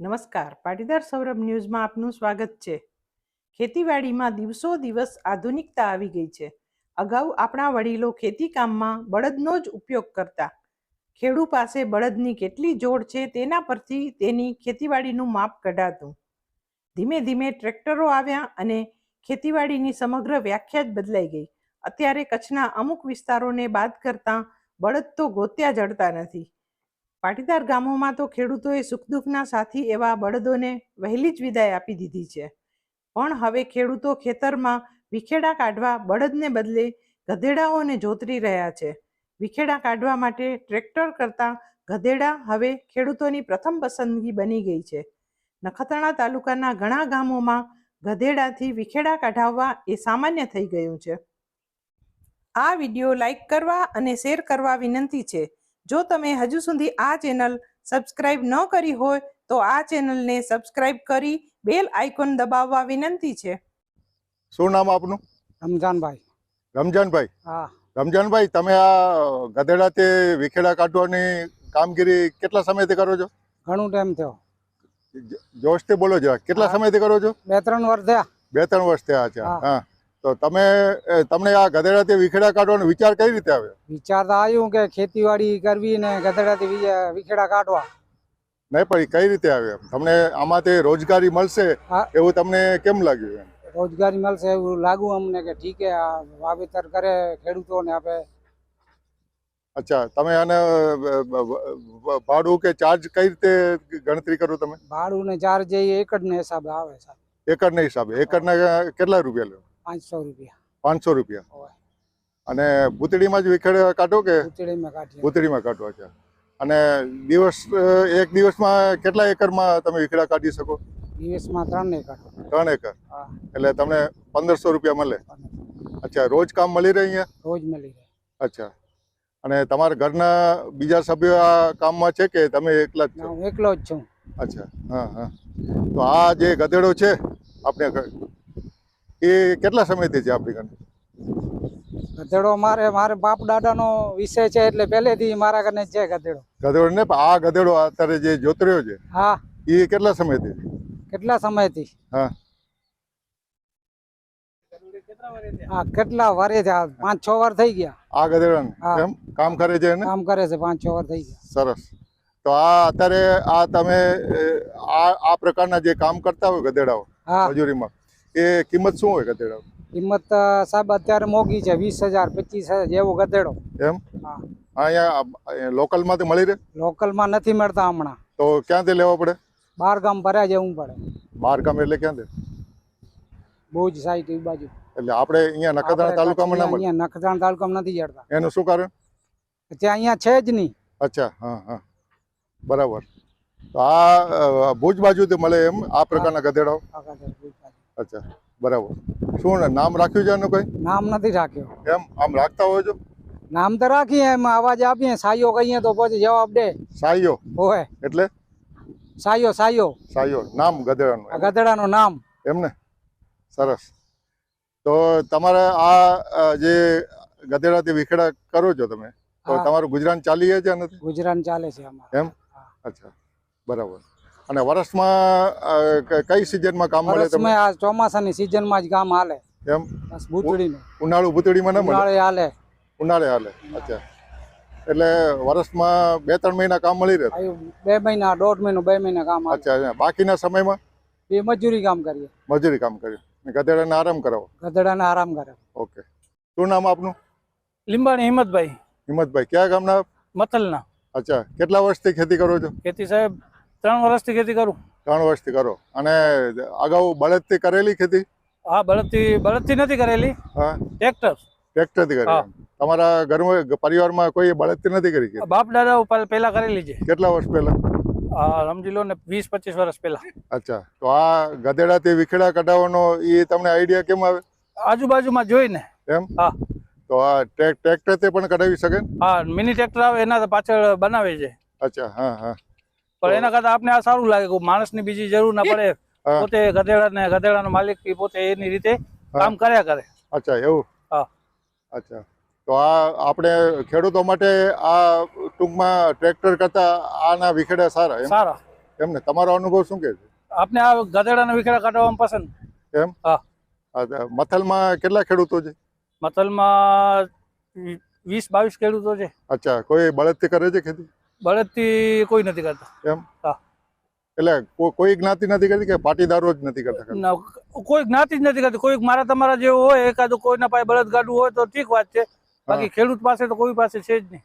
નમસ્કાર. પાટીદાર સૌરભ ન્યૂઝમાં આપનું સ્વાગત છે. ખેતીવાડીમાં દિવસો દિવસ આધુનિકતા આવી ગઈ છે. અગાઉ આપણા વડીલો ખેતી કામમાં બળદનો જ ઉપયોગ કરતા. ખેડૂ પાસે બળદની કેટલી જોડ છે તેના પરથી તેની ખેતીવાડીનું માપ કઢાતું. ધીમે ધીમે ટ્રેક્ટરો આવ્યા અને ખેતીવાડીની સમગ્ર વ્યાખ્યા જ બદલાઈ ગઈ. અત્યારે કચ્છના અમુક વિસ્તારોને બાદ કરતાં બળદ તો ગોત્યા જડતા નથી. પાટીદાર ગામોમાં તો ખેડૂતોએ સુખ દુઃખના સાથી એવા બળદોને વહેલી જ વિદાય આપી દીધી છે. પણ હવે ખેડૂતો ખેતરમાં વિખેડા કાઢવા બળદને બદલે ગધેડાઓને જોતરી રહ્યા છે. વિખેડા કાઢવા માટે ટ્રેક્ટર કરતાં ગધેડા હવે ખેડૂતોની પ્રથમ પસંદગી બની ગઈ છે. નખત્રાણા તાલુકાના ઘણા ગામોમાં ગધેડાથી વિખેડા કાઢાવવા એ સામાન્ય થઈ ગયું છે. આ વીડિયો લાઈક કરવા અને શેર કરવા વિનંતી છે. જો તમે હજુ સુધી આ ચેનલ સબસ્ક્રાઇબ ન કરી હોય તો આ ચેનલને સબસ્ક્રાઇબ કરી બેલ આઇકોન દબાવવા વિનંતી છે. શું નામ આપનું? રમજાનભાઈ. રમજાનભાઈ. હા. રમજાનભાઈ તમે આ ગધેડા તે વિખેડા કાઢવાની કામગીરી કેટલા સમયથી કરો છો? ઘણું ટાઈમ થયો. જોશથી બોલો જરા કેટલા સમયથી કરો છો? બે ત્રણ વર્ષ થયા. બે ત્રણ વર્ષ થયા છે. હા. તો તમે તમને આ ગધેડાથી વિખેડા કાઢવાનો વિચાર કઈ રીતે આવ્યો? વિચાર તો આવ્યું કે ખેતીવાડી કરવી ને ગધેડાથી વિખેડા કાઢવા. નહીં પણ કઈ રીતે આવ્યો? તમને આમાંથી રોજગારી મળશે. એવું તમને કેમ લાગ્યું રોજગારી મળશે એવું લાગુ અમને કે ઠીક આ વાવેતર કરે ખેડૂતોને આપે. અચ્છા તમે આને ભાડું કે ચાર્જ કઈ રીતે ગણતરી કરો તમે? ભાડું ને ચાર્જ એ એકડ ને હિસાબે આવે સાહેબ. ને હિસાબે. એકડ ને કેટલા રૂપિયા લો? પાંચસો રૂપિયા. પાંચસો રૂપિયા. અને ભૂતળીમાં જ વિખેડા કાઢો કે? ભૂતડીમાં કાઢીએ. ભૂતળીમાં કાઢો છે અને દિવસ એક દિવસમાં કેટલા એકરમાં તમે વિખેડા કાઢી શકો? દિવસમાં ત્રણ એકર. ત્રણ એકર. એટલે તમને પંદરસો રૂપિયા મળે. અચ્છા રોજ કામ મળી રહે અહીંયા? રોજ મળી રહે. અચ્છા. અને તમારા ઘરના બીજા સભ્યો આ કામમાં છે કે તમે એકલા જ છો? એકલો જ છું. અચ્છા હા હા. તો આ જે ગધેડો છે આપણે એ કેટલા સમયથી છે આપણી ઘરે ગધેડો મારે મારે બાપ દાદાનો વિષય છે એટલે પહેલેથી મારા ઘરે છે ગધેડો. ગધેડો ને આ ગધેડો અત્યારે જે જોતર્યો છે હા. એ કેટલા સમયથી કેટલા સમયથી? હા. હા કેટલા વારે છે પાંચ છ વાર થઈ ગયા. આ ગધેડા. કામ કરે છે કામ કરે છે પાંચ છ વાર થઈ ગયા. સરસ. તો આ અત્યારે આ તમે આ આ પ્રકારના જે કામ કરતા હોય ગધેડાઓ હા. મજૂરીમાં એ કિંમત શું હોય ગધેડો? કિંમત સાહેબ અત્યારે મોંઘી છે વીસ હજાર પચીસ હજાર જેવો ગધેડો. એમ? હા. અહીંયા લોકલમાંથી મળી રહે? લોકલમાં નથી મળતા હમણાં. તો ક્યાંથી લેવા પડે? બાર ગામ ભર્યા જવું પડે. બાર ગામ એટલે ક્યાંથી? ભુજ સાઈડ એ બાજુ. એટલે આપણે અહીંયા નખત્રાણા તાલુકામાં ના અહીંયા નખત્રાણા તાલુકામાં નથી જડતા. એનું શું કારણ? ત્યાં અહીંયા છે જ નહીં. અચ્છા હા હા. બરાબર. તો આ ભુજ બાજુથી મળે એમ આ પ્રકારના ગધેડાઓ? બાજુ. અચ્છા બરાબર. શું નામ રાખ્યું છે એનું કઈ? નામ નથી રાખ્યું. એમ આમ રાખતા હોય છો? નામ તો રાખીએ એમ અવાજ આપીએ સાયો કહીએ તો પછી જવાબ દે. સાયો? હોય. એટલે? સાયો સાયો. સાયો નામ ગધેડાનું ગધેડાનું નામ. એમને સરસ. તો તમારે આ જે ગધેડાથી વિખેડા કરો છો તમે તો તમારું ગુજરાન ચાલી છે નથી ગુજરાન ચાલે છે એમ? અચ્છા બરાબર. અને વર્ષમાં કઈ સિઝનમાં કામ મળે તમે આ ચોમાસાની સિઝનમાં જ કામ હાલે. એમ? બસ ભૂતળીનું. ઉનાળુ ભૂતળીમાં ના મળે? ઉનાળે હાલે. ઉનાળે હાલે. અચ્છા. એટલે વર્ષમાં બે ત્રણ મહિના કામ મળી રહે? બે મહિના દોઢ મહિનો બે મહિના કામ અચ્છા. બાકીના સમયમાં? એ મજૂરી કામ કરીએ. મજૂરી કામ કર્યું ને ગધેડાને આરામ કરાવો? ગધેડાને આરામ કરે ઓકે. શું નામ આપનું? લીંબાણી હિંમતભાઈ. હિંમતભાઈ. ક્યાં ગામના મથલના. અચ્છા. કેટલા વર્ષથી ખેતી કરો છો? ખેતી સાહેબ ત્રણ વર્ષથી ખેતી કરું. ત્રણ વર્ષથી કરો. અને અગાઉ બળદથી કરેલી ખેતી? હા બળદથી બળદથી નથી કરેલી. હા. ટ્રેક્ટર. ટ્રેક્ટરથી કરી. તમારા ઘરમાં પરિવારમાં કોઈ બળદથી નથી કરી બાપ દાદા પહેલાં કરેલી છે. કેટલા વર્ષ પહેલા? આ સમજી લો ને વીસ પચીસ વર્ષ પહેલા. અચ્છા. તો આ ગધેડાથી વિખેડા કઢાવવાનો એ તમને આઈડિયા કેમ આવે? આજુબાજુમાં જોઈને. એમ? હા. તો આ ટ્રેક તે પણ કઢાવી શકે? હા મિની ટ્રેક્ટર આવે એના પાછળ બનાવે છે. અચ્છા હા હા. પણ એના કરતા આપને આ સારું લાગે કે માણસની બીજી જરૂર ના પડે. પોતે ગધેડા ને ગધેડાનો માલિક પોતે એની રીતે કામ કર્યા કરે. અચ્છા એવું? હા. અચ્છા. તો આ આપણે ખેડૂતો માટે આ ટૂંકમાં ટ્રેક્ટર કરતા આના વિખેડા સારા એમ? સારા. એમને તમારો અનુભવ શું કે છે? આપને આ ગધેડાના વિખેડા કાઢવામાં પસંદ? એમ? હા. મથલમાં કેટલા ખેડૂતો છે? મથલમાં વીસ બાવીસ ખેડૂતો છે. અચ્છા કોઈ બળદથી કરે છે ખેતી? બળદથી કોઈ નથી કરતા. એમ? હા. એટલે કોઈ જ્ઞાતિ નથી કરતી કે પાટીદારો જ નથી કરતા કોઈ જ્ઞાતિ જ નથી કરતી. કોઈક મારા તમારા જેવું હોય એકાદું કોઈના પાસે બળદ ગાડું હોય તો ઠીક વાત છે. બાકી ખેડૂત પાસે તો કોઈ પાસે છે જ નહીં.